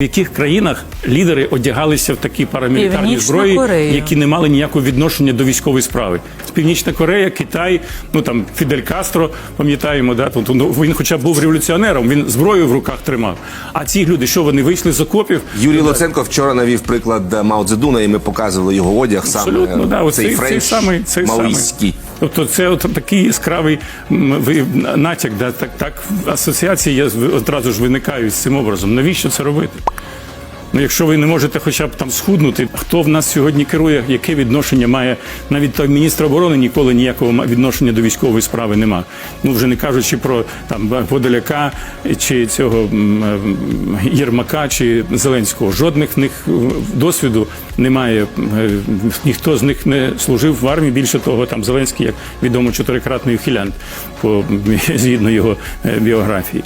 В яких країнах лідери одягалися в такі парамілітарні Північна зброї, Корея. які не мали ніякого відношення до військової справи? Північна Корея, Китай, ну там Фідель Кастро, пам'ятаємо, да тут ну, він, хоча б був революціонером, він зброю в руках тримав. А ці люди, що вони вийшли з окопів? Юрій Луценко вчора навів приклад е, Мао Цзедуна, і ми показували його одяг саме Абсолютно, да, е, цей цей, френч самий цей самий. Тобто це от такий яскравий натяк, да, так, так асоціації я одразу ж виникають з цим образом. Навіщо це робити? Ну, якщо ви не можете хоча б там схуднути, хто в нас сьогодні керує, яке відношення має навіть той міністр оборони ніколи ніякого відношення до військової справи нема. Ну вже не кажучи про там Подоляка чи цього Єрмака чи Зеленського. Жодних них е, досвіду немає. Е, Ніхто з них не служив в армії. Більше того, там Зеленський, як відомо, чотирикратний ухилянт по згідно його е, біографії.